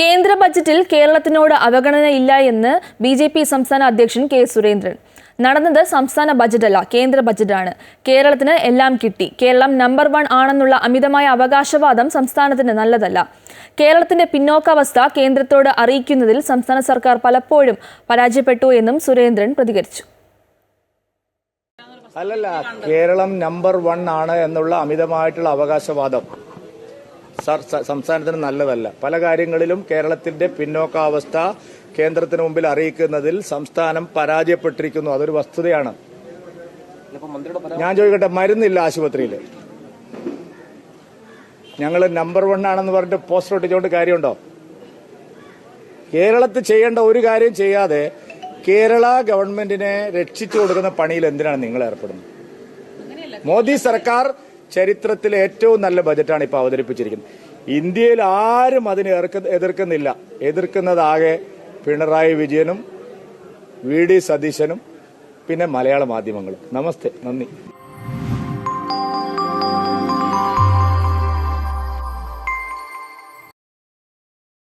കേന്ദ്ര ബജറ്റിൽ കേരളത്തിനോട് അവഗണന ഇല്ല എന്ന് ബി ജെ പി സംസ്ഥാന അധ്യക്ഷൻ കെ സുരേന്ദ്രൻ. നടന്നത് സംസ്ഥാന ബജറ്റല്ല കേന്ദ്ര ബജറ്റാണ്. കേരളത്തിന് എല്ലാം കിട്ടി. കേരളം നമ്പർ വൺ ആണെന്നുള്ള അമിതമായ അവകാശവാദം സംസ്ഥാനത്തിന് നല്ലതല്ല. കേരളത്തിന്റെ പിന്നോക്കാവസ്ഥ കേന്ദ്രത്തോട് അറിയിക്കുന്നതിൽ സംസ്ഥാന സർക്കാർ പലപ്പോഴും പരാജയപ്പെട്ടു എന്നും സുരേന്ദ്രൻ പ്രതികരിച്ചു. അല്ലല്ല കേരളം നമ്പർ വൺ ആണ് എന്നുള്ള അമിതമായിട്ടുള്ള അവകാശവാദം. സംസ്ഥാനത്തിന് നല്ലതല്ല. പല കാര്യങ്ങളിലും കേരളത്തിന്റെ പിന്നോക്കാവസ്ഥ കേന്ദ്രത്തിന് മുമ്പിൽ അറിയിക്കുന്നതിൽ സംസ്ഥാനം പരാജയപ്പെട്ടിരിക്കുന്നു. അതൊരു വസ്തുതയാണ്. ഞാൻ ചോദിക്കട്ടെ മരുന്നില്ല ആശുപത്രിയിൽ. ഞങ്ങൾ നമ്പർ വൺ ആണെന്ന് പറഞ്ഞിട്ട് പോസ്റ്റർ ഒട്ടിച്ചുകൊണ്ട് കാര്യമുണ്ടോ? കേരളത്തിൽ ചെയ്യേണ്ട ഒരു കാര്യം ചെയ്യാതെ കേരള ഗവൺമെന്റിനെ രക്ഷിച്ചു കൊടുക്കുന്ന പണിയിൽ എന്തിനാണ് നിങ്ങൾ ഏർപ്പെടുന്നത്? മോദി സർക്കാർ ചരിത്രത്തിലെ ഏറ്റവും നല്ല ബജറ്റാണ് ഇപ്പോൾ അവതരിപ്പിച്ചിരിക്കുന്നത്. ഇന്ത്യയിൽ ആരും അതിനെ എതിർക്ക- എതിർക്കുന്നില്ല. എതിർക്കുന്നതാകെ പിണറായി വിജയനും വി ഡി സതീശനും പിന്നെ മലയാള മാധ്യമങ്ങളും. നമസ്തേ. നന്ദി.